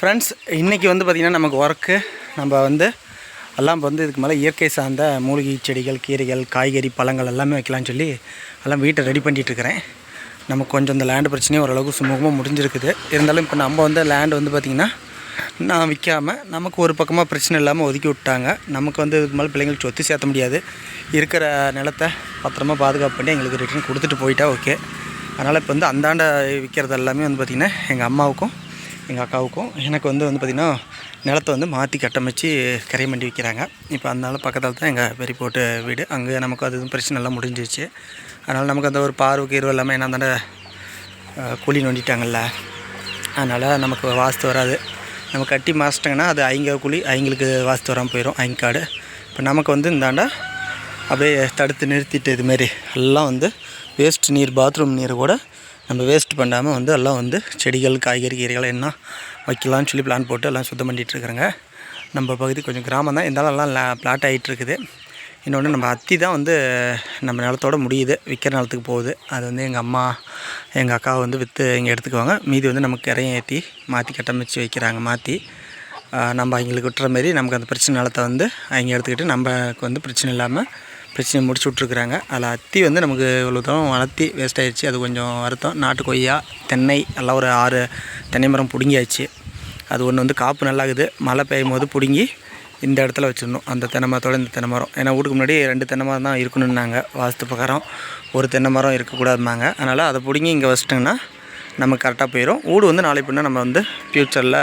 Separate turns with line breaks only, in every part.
Friends இன்றைக்கி வந்து பார்த்திங்கன்னா நமக்கு ஒர்க்கு நம்ம வந்து எல்லாம் வந்து இதுக்கு மேலே இயற்கை சார்ந்த மூலிகை செடிகள் கீரைகள் காய்கறி பழங்கள் எல்லாமே வைக்கலாம்னு சொல்லி எல்லாம் வீட்டை ரெடி பண்ணிகிட்ருக்கிறேன் நமக்கு கொஞ்சம் இந்த லேண்டு பிரச்சனையும் ஓரளவுக்கு சுமூகமாக முடிஞ்சிருக்குது. இருந்தாலும் இப்போ நம்ம வந்து லேண்டு வந்து பார்த்திங்கன்னா நான் விற்காமல் நமக்கு ஒரு பக்கமாக பிரச்சனை இல்லாமல் ஒதுக்கி விட்டாங்க. நமக்கு வந்து இதுக்கு மேலே பிள்ளைங்களுக்கு சொத்து சேர்த்த முடியாது. இருக்கிற நிலத்தை பத்திரமா பாதுகாப்பு பண்ணி எங்களுக்கு ரிட்டர்ன் கொடுத்துட்டு போயிட்டா ஓகே அதனால் இப்போ வந்து அந்தாண்ட விற்கிறது எல்லாமே வந்து பார்த்திங்கன்னா எங்கள் அம்மாவுக்கும் எங்கள் அக்காவுக்கும். எனக்கு வந்து வந்து பார்த்திங்கன்னா நிலத்தை வந்து மாற்றி கட்டமைச்சு கரை மண்டி விற்கிறாங்க இப்போ அதனால பக்கத்தில் தான் எங்கள் பெரிய போட்டு வீடு. அங்கே நமக்கு அது பிரச்சனை எல்லாம் முடிஞ்சிச்சு அதனால் நமக்கு அந்த ஒரு பார்வைக்கு இருவு எல்லாமே என்ன தாண்ட குழி நோண்டிட்டாங்கல்ல. அதனால் நமக்கு வாஸ்து வராது. நம்ம கட்டி மாசிட்டாங்கன்னா அது ஐங்க குழி ஐங்களுக்கு வாஸ்து வராமல் போயிடும் ஐங்காடு. இப்போ நமக்கு வந்து இந்தாண்டா அப்படியே தடுத்து நிறுத்திட்டு இதுமாரி எல்லாம் வந்து வேஸ்ட் நீர் பாத்ரூம் நீர் கூட நம்ம வேஸ்ட் பண்ணாமல் வந்து எல்லாம் வந்து செடிகள் காய்கறி கீரைகள் என்ன வைக்கலாம்னு சொல்லி பிளான் போட்டு எல்லாம் சுத்தம் பண்ணிகிட்ருக்குறேங்க நம்ம பகுதி கொஞ்சம் கிராமம் தான். இருந்தாலும் எல்லாம் பிளாட் ஆகிட்டு இருக்குது. இன்னொன்று நம்ம அத்தி தான் வந்து நம்ம நிலத்தோட முடியுது. விற்கிற நிலத்துக்கு போகுது. அது வந்து எங்கள் அம்மா எங்கள் அக்கா வந்து விற்று இங்கே எடுத்துக்குவாங்க. மீதி வந்து நமக்கு கரையும் ஏற்றி மாற்றி கட்டமைச்சு வைக்கிறாங்க மாற்றி நம்ம அவங்களுக்கு விட்டுற மாரி நமக்கு அந்த பிரச்சனை நிலத்தை வந்து அவங்க எடுத்துக்கிட்டு நமக்கு வந்து பிரச்சனை இல்லாமல் பிரச்சனை முடிச்சு விட்ருக்குறாங்க அதில் அத்தி வந்து நமக்கு இவ்வளோ தூரம் வளர்த்தி வேஸ்ட் ஆகிடுச்சு அது கொஞ்சம் வருத்தம். நாட்டு கொய்யா தென்னை எல்லாம் ஒரு ஆறு தென்னை மரம் பிடுங்கியாச்சு. அது ஒன்று வந்து காப்பு நல்லாகுது. மழை பெய்யும் போது பிடுங்கி இந்த இடத்துல வச்சிடணும். அந்த தென்னை மரத்தோட இந்த தென்னை மரம். ஏன்னா வீட்டுக்கு முன்னாடி ரெண்டு தென்னை மரம் தான் இருக்கணுன்னாங்க வாஸ்து பிரகாரம் ஒரு தென்னை மரம் இருக்கக்கூடாதுனாங்க அதனால் அதை பிடுங்கி இங்கே வச்சிட்டிங்கன்னா நமக்கு கரெக்டாக போயிடும் வீடு வந்து நாளை பின்னா நம்ம வந்து ஃப்யூச்சரில்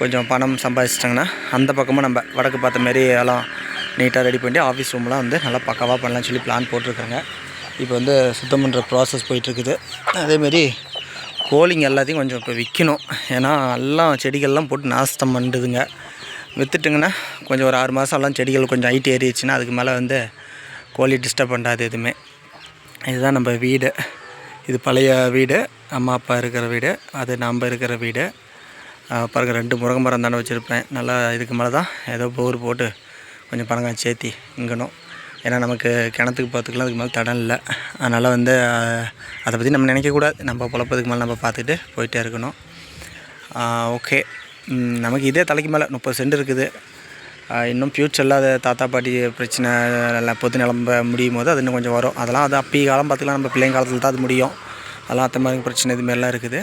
கொஞ்சம் பணம் சம்பாதிச்சிட்டாங்கன்னா அந்த பக்கமும் நம்ம வடக்கு பார்த்த மாரி எல்லாம் நீட்டாக ரெடி பண்ணி ஆஃபீஸ் ரூம்லாம் வந்து நல்லா பக்காவாக பண்ணலாம்னு சொல்லி பிளான் போட்டிருக்காங்க. இப்போ வந்து சுத்தம் பண்ணுற ப்ராசஸ் போயிட்டுருக்குது. அதேமாரி கோழிங்க எல்லாத்தையும் கொஞ்சம் இப்போ விற்கணும் ஏன்னா எல்லாம் செடிகள்லாம் போட்டு நாசத்தம் பண்ணுதுங்க விற்றுட்டுங்கன்னா கொஞ்சம் ஒரு ஆறு மாதம் எல்லாம் செடிகள் கொஞ்சம் ஹைட் ஏறிடுச்சுன்னா அதுக்கு மேலே வந்து கோழி டிஸ்டர்ப் பண்ணாது எதுவுமே. இதுதான் நம்ம வீடு. இது பழைய வீடு. அம்மா அப்பா இருக்கிற வீடு. அது நம்ம இருக்கிற வீடு. பாருங்கள் ரெண்டு முருங்கை மரம் தானே வச்சுருப்பேன். நல்லா இதுக்கு மேலே தான் ஏதோ போர் போட்டு கொஞ்சம் பணங்காய் சேர்த்தி இங்கணும். ஏன்னா நமக்கு கிணத்துக்கு பார்த்துக்கலாம் அதுக்கு மேலே தடம் இல்லை. அதனால் வந்து அதை பற்றி நம்ம நினைக்கக்கூடாது நம்ம பிழப்பதுக்கு மேலே நம்ம பார்த்துட்டு போயிட்டே இருக்கணும். ஓகே. நமக்கு இதே தலைக்கு மேலே முப்பது சென்ட் இருக்குது. இன்னும் ஃப்யூச்சரில் அது தாத்தா பாட்டி பிரச்சனை பொது நிலம்ப முடியும் போது அது இன்னும் கொஞ்சம் வரும். அதெல்லாம் அது அப்பி காலம் பார்த்துக்கலாம். நம்ம பிள்ளைங்க காலத்தில் தான் அது முடியும். அதெல்லாம் அத்தை மாதிரி பிரச்சனை இதுமாரிலாம் இருக்குது.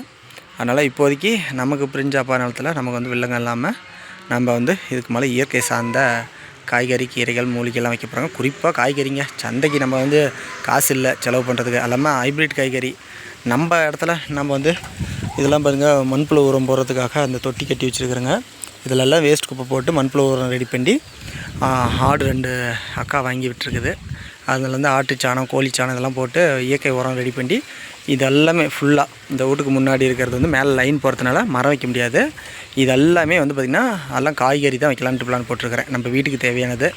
அதனால் இப்போதைக்கு நமக்கு பிரிஞ்ச அப்பா நிலத்தில் நமக்கு வந்து வில்லங்க இல்லாமல் நம்ம வந்து இதுக்கு மேலே இயற்கை சார்ந்த காய்கறி கீரைகள் மூலிகைலாம் வைக்க போகிறாங்க குறிப்பாக காய்கறிங்க சந்தைக்கு நம்ம வந்து காசு இல்லை செலவு பண்ணுறதுக்கு எல்லாமே ஹைப்ரிட் காய்கறி. நம்ம இடத்துல நம்ம வந்து இதெல்லாம் பாருங்கள் மண்புழு உரம் போடுறதுக்காக அந்த தொட்டி கட்டி வச்சுருக்குறேங்க. இதிலெல்லாம் வேஸ்ட் குப்பை போட்டு மண்புழு உரம் ரெடி பண்ணி ஆடு ரெண்டு அக்கா வாங்கி விட்டுருக்குது. அதில் வந்து ஆட்டு சாணம் கோழி சாணம் இதெல்லாம் போட்டு இயற்கை உரம் ரெடி பண்ணி இது எல்லாமே ஃபுல்லாக இந்த வீட்டுக்கு முன்னாடி இருக்கிறது வந்து மேலே லைன் போகிறதுனால மரம் வைக்க முடியாது. இது எல்லாமே வந்து பார்த்திங்கன்னா எல்லாம் காய்கறி தான் வைக்கலான்ட்டு பிளான் போட்டிருக்கிறேன். நம்ம வீட்டுக்கு தேவையானது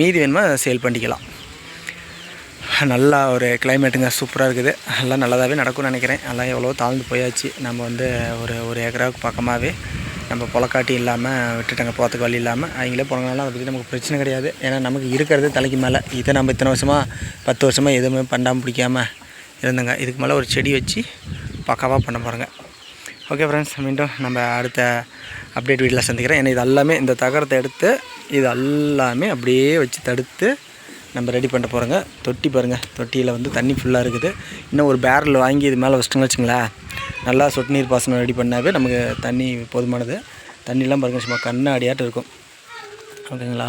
மீதி வேணுமா சேல் பண்ணிக்கலாம். நல்லா ஒரு கிளைமேட்டுங்க சூப்பராக இருக்குது. எல்லாம் நல்லதாகவே நடக்கும்னு நினைக்கிறேன். எல்லாம் எவ்வளோ தாழ்ந்து போயாச்சு. நம்ம வந்து ஒரு ஒரு ஏக்கராவுக்கு பக்கமாகவே நம்ம பொலக்காட்டி இல்லாமல் விட்டுட்டாங்க போகிறதுக்கு வழி இல்லாமல் அவங்களே போனாலும் அதை பற்றி நமக்கு பிரச்சனை கிடையாது. ஏன்னா நமக்கு இருக்கிறது தலைக்கு மேலே. இதை நம்ம இத்தனை வருஷமாக பத்து வருஷமாக எதுவுமே பண்ணாமல் பிடிக்காமல் இருந்தேங்க. இதுக்கு மேலே ஒரு செடி வச்சு பக்காவாக பண்ண போகிறேங்க ஓகே ஃப்ரெண்ட்ஸ் மீண்டும் நம்ம அடுத்த அப்டேட் வீட்டில் சந்திக்கிறேன். ஏன்னா இது எல்லாமே இந்த தகரத்தை எடுத்து இது எல்லாமே அப்படியே வச்சு தடுத்து நம்ம ரெடி பண்ண போகிறோங்க தொட்டி பாருங்கள் தொட்டியில் வந்து தண்ணி ஃபுல்லாக இருக்குது. இன்னும் ஒரு பேரல் வாங்கி இது மேலே வச்சிட்டோங்க வச்சுங்களேன். நல்லா சொட்டு நீர் பாசனம் ரெடி பண்ணாவே நமக்கு தண்ணி போதுமானது. தண்ணிலாம் பாருங்கள் சும்மா கண்ணாடியாட்டம் இருக்கும். ஓகேங்களா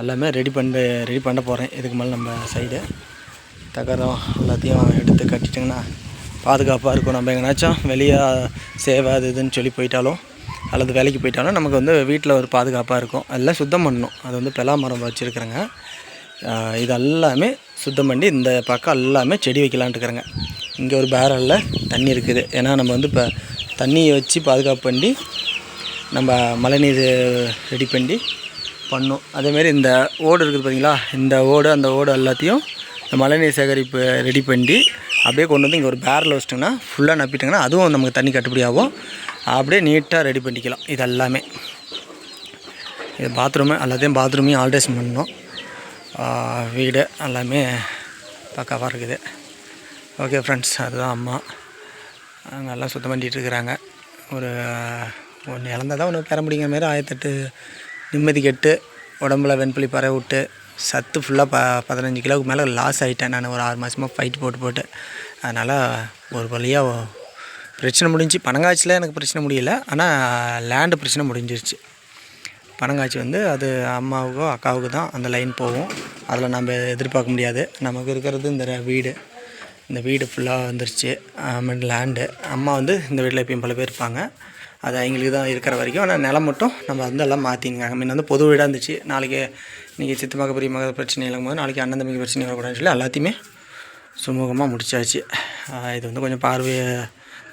எல்லாமே ரெடி பண்ண ரெடி பண்ண போகிறேன் இதுக்கு மேலே நம்ம சைடு தகரம் எல்லாத்தையும் எடுத்து கட்டிட்டிங்கன்னா பாதுகாப்பாக இருக்கும். நம்ம எங்கேனாச்சும் வெளியே சேவை அது இதுன்னு சொல்லி போயிட்டாலும் அல்லது வேலைக்கு போயிட்டாலும் நமக்கு வந்து வீட்டில் ஒரு பாதுகாப்பாக இருக்கும். எல்லாம் சுத்தம் பண்ணணும். அது வந்து பெலா மரம் வச்சுருக்குறேங்க. இது எல்லாமே சுத்தம் பண்ணி இந்த பக்கம் எல்லாமே செடி வைக்கலான்ட்டு இருக்கிறேங்க. இங்கே ஒரு பேரலில் தண்ணி இருக்குது. ஏன்னா நம்ம வந்து இப்போ தண்ணியை வச்சு பாதுகாப்பு பண்ணி நம்ம மழைநீர் ரெடி பண்ணி பண்ணோம் அதேமாரி இந்த ஓடு இருக்குது பார்த்தீங்களா இந்த ஓடு அந்த ஓடு எல்லாத்தையும் மழைநீர் சேகரிப்பு ரெடி பண்ணி அப்படியே கொண்டு வந்து இங்கே ஒரு பேரில் வச்சிட்டிங்கன்னா ஃபுல்லாக நப்பிட்டிங்கன்னா அதுவும் நமக்கு தண்ணி கட்டுப்படி ஆகும். அப்படியே நீட்டாக ரெடி பண்ணிக்கலாம். இது எல்லாமே இது பாத்ரூமு எல்லாத்தையும் பாத்ரூமையும் ஆல்ட்ரேஷன் பண்ணணும். வீடு எல்லாமே பக்காவாக இருக்குது. ஓகே ஃப்ரெண்ட்ஸ் அதுதான் அம்மா. நல்லா சுத்தம் பண்ணிகிட்டு இருக்கிறாங்க. ஒரு ஒன்று இழந்தால் தான் ஒன்று பெற முடியுங்கிற மாதிரி ஆயிரத்தெட்டு நிம்மதி கெட்டு உடம்புல வெண்புலி பறவை விட்டு சத்து ஃபுல்லாக ப பதினஞ்சு கிலோவுக்கு மேலே லாஸ் ஆகிட்டேன் நான். ஒரு ஆறு மாதமாக ஃபைட் போட்டு போட்டு. அதனால் ஒரு வழியாக பிரச்சனை முடிஞ்சு பனங்காய்ச்சியில் எனக்கு பிரச்சனை முடியல. ஆனால் லேண்டு பிரச்சனை முடிஞ்சிருச்சு. பனங்காய்ச்சி வந்து அது அம்மாவுக்கோ அக்காவுக்கு தான் அந்த லைன் போகும். அதில் நம்ம எதிர்பார்க்க முடியாது. நமக்கு இருக்கிறது இந்த வீடு. இந்த வீடு ஃபுல்லாக வந்துருச்சு. லேண்டு அம்மா வந்து இந்த வீட்டில் எப்பயும் பல பேர் இருப்பாங்க. அது அவங்களுக்கு தான் இருக்கிற வரைக்கும். ஆனால் நிலம் மட்டும் நம்ம வந்து எல்லாம் மாற்றிங்க முன்ன வந்து பொது வீடாக இருந்துச்சு. நாளைக்கு இன்றைக்கி சித்தமாக பெரிய மக பிரச்சனை இல்லைங்கும்போது போது நாளைக்கு அண்ணன் தம்பிக்கு பிரச்சனை வரக்கூடாதுன்னு சொல்லி எல்லாத்தையுமே சுமூகமாக முடிச்சாச்சு. இது வந்து கொஞ்சம் பார்வையை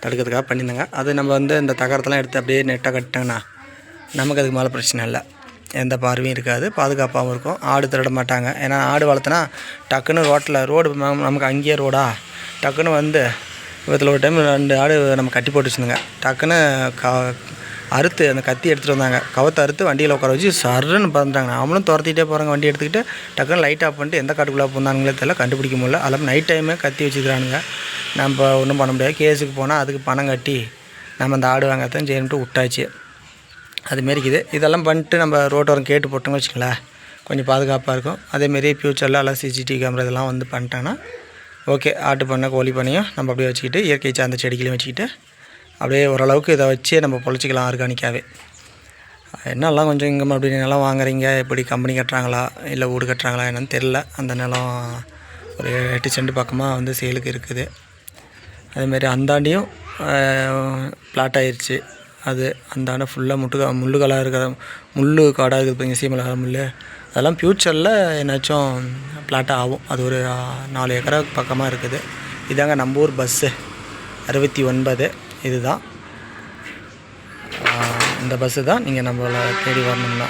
தடுக்கிறதுக்காக பண்ணியிருந்தாங்க. அது நம்ம வந்து இந்த தகரத்தெல்லாம் எடுத்து அப்படியே நெட்டாக கட்டிட்டோங்கன்னா நமக்கு அதுக்கு மேலே பிரச்சனை இல்லை. எந்த பார்வையும் இருக்காது. பாதுகாப்பாகவும் இருக்கும். ஆடு திருட மாட்டாங்க. ஏன்னா ஆடு வளர்த்தனா டக்குன்னு ரோட்டில் ரோடு நமக்கு அங்கேயே ரோடா? டக்குன்னு வந்து விபத்தில் ஒரு டைம் ரெண்டு ஆடு நம்ம கட்டி போட்டு டக்குன்னு க அறுத்து அந்த கத்தி எடுத்துகிட்டு வந்தாங்க. கவத்தை அறுத்து வண்டியில் உட்கார வச்சு சர்ன்னு பறந்துட்டாங்க. அவங்களும் துரத்திட்டே போகிறாங்க வண்டி எடுத்துக்கிட்டு. டக்குன்னு லைட் ஆஃப் பண்ணிட்டு எந்த காட்டுக்குள்ளே போனாங்களே தெரியல கண்டுபிடிக்க முடியல. அதெல்லாம் நைட் டைமே கத்தி வச்சுக்கிறானுங்க. நம்ம ஒன்றும் பண்ண முடியாது. கேஸுக்கு போனால் அதுக்கு பணம் கட்டி நம்ம அந்த ஆடு வாங்கத்தான் சரின்ட்டு விட்டாச்சு. அதுமாரிக்குது இதெல்லாம் பண்ணிட்டு நம்ம ரோட்டோரம் கேட்டு போட்டோம்னு வச்சுங்களேன் கொஞ்சம் பாதுகாப்பாக இருக்கும். அதேமாரி ஃப்யூச்சரில் எல்லாம் சிசிடிவி கேமரா இதெல்லாம் வந்து பண்ணிட்டாங்கன்னா ஓகே ஆட்டு பண்ணை கோழி பண்ணையும் நம்ம அப்படியே வச்சுக்கிட்டு இயற்கை சார்ந்த செடிகளையும் வச்சுக்கிட்டு அப்படியே ஓரளவுக்கு இதை வச்சே நம்ம பொழைச்சிக்கலாம் ஆர்கானிக்காகவே என்னெல்லாம் கொஞ்சம் இங்கே அப்படி நிலம் வாங்குறீங்க? எப்படி கம்பெனி கட்டுறாங்களா? இல்லை வீடு கட்டுறாங்களா? என்னன்னு தெரில அந்த நிலம் ஒரு எட்டு சென்ட் பக்கமாக வந்து சேலுக்கு இருக்குது. அதேமாரி அந்தாண்டியும் பிளாட் ஆயிடுச்சு அது அந்தாண்ட ஃபுல்லாக முட்டுக்கா முள்ளுகளாக இருக்கிற முள் காடாக இருக்குது இப்போ இங்கே சீமலா முள் அதெல்லாம் ஃப்யூச்சரில் என்னாச்சும் பிளாட்டாக ஆகும். அது ஒரு நாலு ஏக்கரா பக்கமாக இருக்குது. இதாங்க நம்ம ஊர் பஸ்ஸு அறுபத்தி ஒன்பது. இதுதான். இந்த பஸ்ஸு தான் நீங்கள் நம்மளை தேடி வரணும்னா.